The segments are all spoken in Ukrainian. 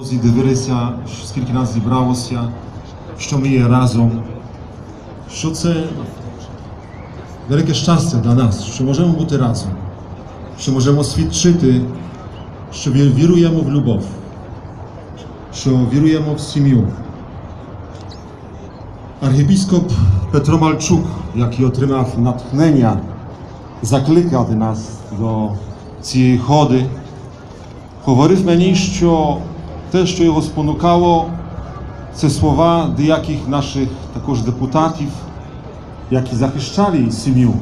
І дивилися, скільки нас зібралося, що ми є разом, що це велике щастя для нас, що можемо бути разом, що можемо свідчити, що ві- віруємо в любов, що віруємо в сім'ю. Архіпіскоп Петро Мальчук, який отримав натхнення закликати нас до цієї ходи, говорив мені, що те, що його спонукало, це слова деяких наших також депутатів, які захищали сім'ю.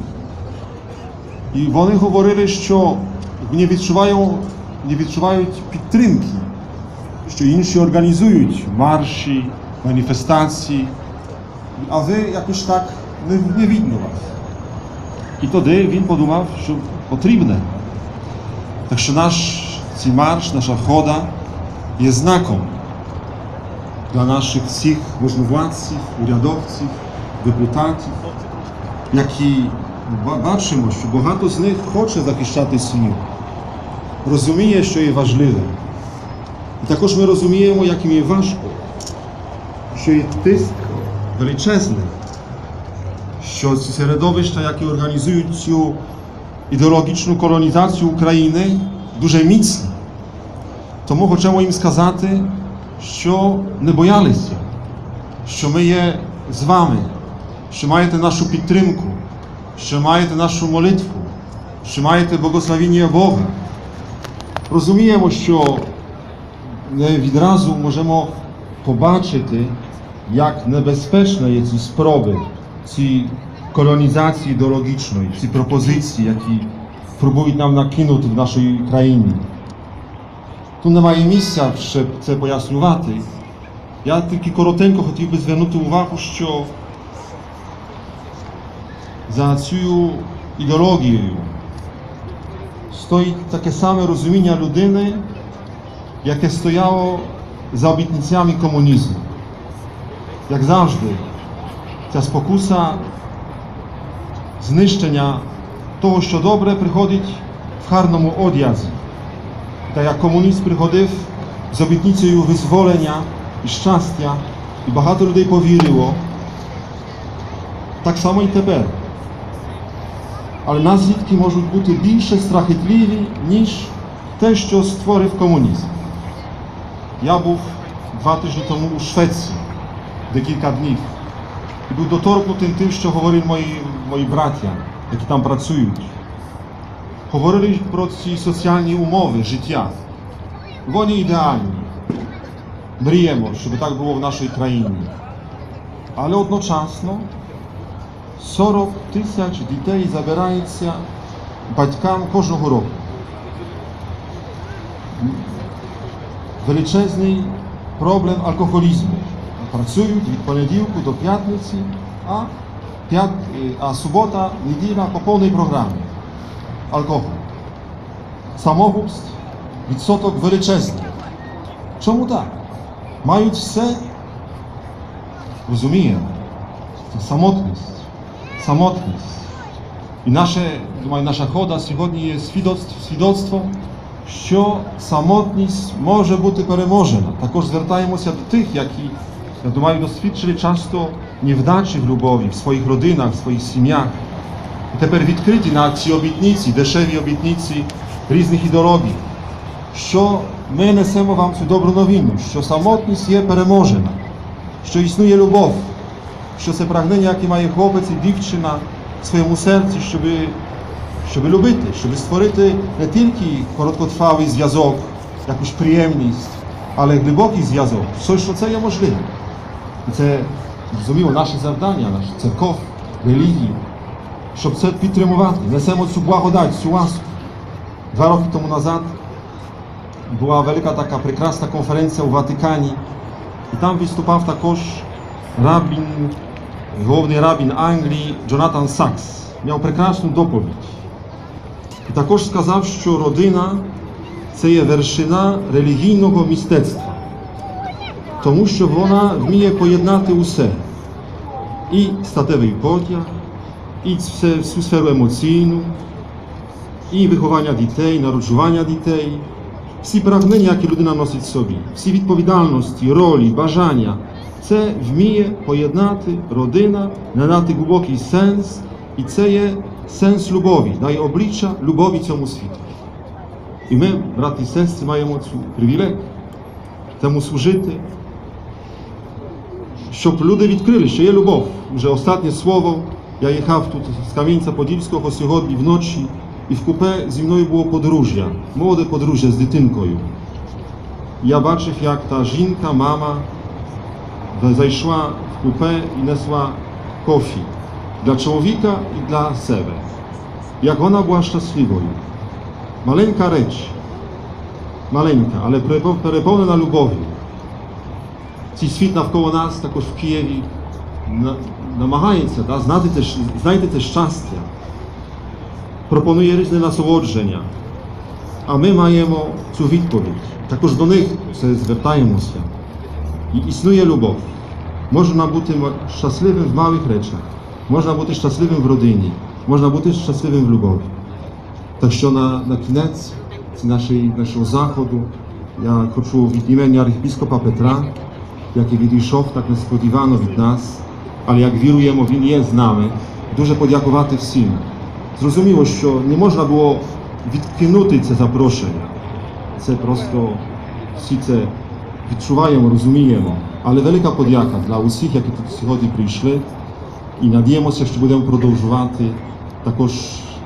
І вони говорили, що не відчувають, не відчувають підтримки, що інші організують марші, маніфестації, а ви якось так не, не видно вас. І тоді він подумав, що потрібне. Так що наш цей марш, наша хода є знаком для наших всіх можновладців, урядовців, депутатів, які ба- бачимо, що багато з них хоче захищати сім'ю, розуміє, що є важливе. І також ми розуміємо, яким є важко, що є тиск величезний, що ці середовища, які організують цю ідеологічну колонізацію України, дуже міцні. Тому хочемо їм сказати, що не боялися, що ми є з вами, що маєте нашу підтримку, що маєте нашу молитву, що маєте благословіння Бога. Розуміємо, що не відразу можемо побачити, як небезпечні є ці спроби, ці колонізації ідеологічної, ці пропозиції, які próbuють нам накинути в нашій країні. Тут немає місця, щоб це пояснювати. Я тільки коротенько хотів би звернути увагу, що за цією ідеологією стоїть таке саме розуміння людини, яке стояло за обітницями комунізму. Як завжди, ця спокуса знищення того, що добре, приходить в гарному одязі. Та як комунізм приходив з обітницею визволення і щастя, і багато людей повірило, так само і тепер. Але наслідки можуть бути більше страхітливі, ніж те, що створив комунізм. Я був два тижні тому у Швеції декілька днів і був доторкнутий тим, що говорили мої, мої браття, які там працюють. Говорили про ці соціальні умови життя. Вони ідеальні. Мріємо, щоб так було в нашій країні. Але одночасно 40 тисяч дітей забирається батькам кожного року. Величезний проблем алкоголізму. Працюють від понеділку до п'ятниці, а, п'ят... а субота, неділя по повній програмі. Алкоголь. Самогубств, відсоток величезний. Чому так? Мають все. Розуміємо. Це самотність. Самотність. І наше, думаю, наша хода сьогодні є свідоцтв- свідоцтвом, що самотність може бути переможена. Також звертаємося до тих, які, я думаю, досвідчили часто невдачі в любові, в своїх родинах, в своїх сім'ях. І тепер відкриті на ці обітниці, дешеві обітниці різних ідеологій, що ми несемо вам цю добру новину, що самотність є переможена, що існує любов, що це прагнення, яке має хлопець і дівчина в своєму серці, щоб, щоб любити, щоб створити не тільки короткотривалий зв'язок, якусь приємність, але глибокий зв'язок, все, що це є можливе. І це, зрозуміло, наше завдання, наш церков, релігії, щоб це підтримувати. Несемо цю благодать, цю ласку. Два роки тому назад була велика така прекрасна конференція у Ватикані, і там виступав також рабін, головний рабін Англії Джонатан Сакс. Мав прекрасну доповідь. І також сказав, що родина це є вершина релігійного мистецтва, тому що вона вміє поєднати усе. І статевий потяг, і все- всю сферу емоційну, і виховання дітей, народжування дітей, всі прагнення, які людина носить в собі, всі відповідальності, ролі, бажання, це вміє поєднати родина, надати глибокий сенс, і це є сенс любові, дає обличчя любові цьому світу. І ми, брати і сестри, маємо цю привілей тому служити, щоб люди відкрили, що є любов. Вже останнє слово. Я їхав тут з Кам'янця-Подільського сьогодні вночі, і в купе зі мною було подружжя, молоде подружжя з дитинкою. Я бачив, як та жінка, мама зайшла в купе і несла кофі для чоловіка і для себе. Як вона була щасливою. Маленька реч, маленька, але перепов- переповнена любов'ю. Цей світ навколо нас, також в Києві, на- намагається да, знати те, щ- знайти те щастя, пропонує різне насолодження. А ми маємо цю відповідь. Також до них це звертаємося. І існує любов. Можна бути м- щасливим в малих речах, можна бути щасливим в родині, можна бути щасливим в любові. Так що на, на кінець нашої, нашого заходу я хочу від імені архіпіскопа Петра, який відійшов так несподівано від нас, але як віруємо, він є з нами, дуже подякувати всім. Зрозуміло, що не можна було відкинути це запрошення. Це просто всі це відчуваємо, розуміємо. Але велика подяка для усіх, які тут сьогодні прийшли. І надіємося, що будемо продовжувати також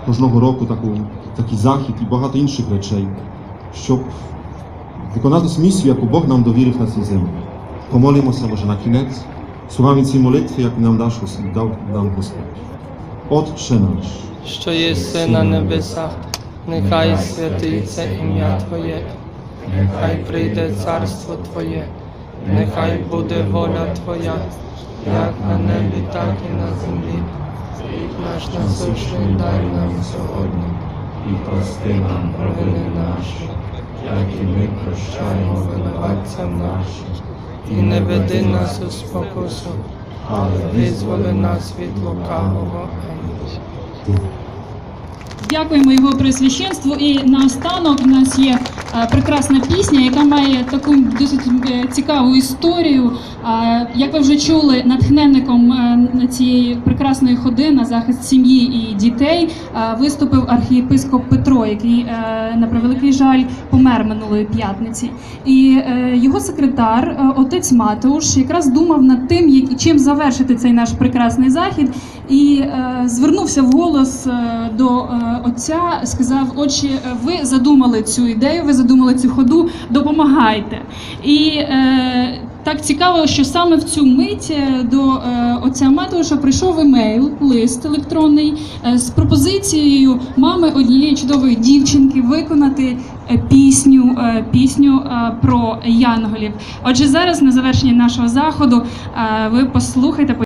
кожного року таку, такий захід і багато інших речей, щоб виконати місію, яку Бог нам довірив на цій землі. Помолимося, може, на кінець, словами цієї молитви, яку нам дав, дав нам Господь. Отче наш, що єси на небесах, нехай святиться ім'я Твоє, нехай прийде царство Твоє, нехай буде воля Твоя, як на небі, так і на землі. Хліб наш насущний дай нам сьогодні, і прости нам провини наші, як і ми прощаємо винуватцям нашим. І не веди нас у спокусу, але визволи нас від лукавого. Дякуємо його пресвященству. І наостанок у нас є прекрасна пісня, яка має таку досить е, цікаву історію. Е, Як ви вже чули, натхненником е, цієї прекрасної ходи на захист сім'ї і дітей е, виступив архієпископ Петро, який е, на превеликий жаль помер минулої п'ятниці. І е, його секретар, е, отець Матеуш, якраз думав над тим, чим завершити цей наш прекрасний захід, і е, звернувся вголос е, до е, отця, сказав: Отче, е, ви задумали цю ідею, ви задумали цю ходу, допомагайте. І е, так цікаво, що саме в цю мить е, до е, отця Матуша прийшов емейл, лист електронний е, з пропозицією мами однієї чудової дівчинки виконати е, пісню, е, пісню е, про янголів. Отже, зараз на завершення нашого заходу е, ви послухайте.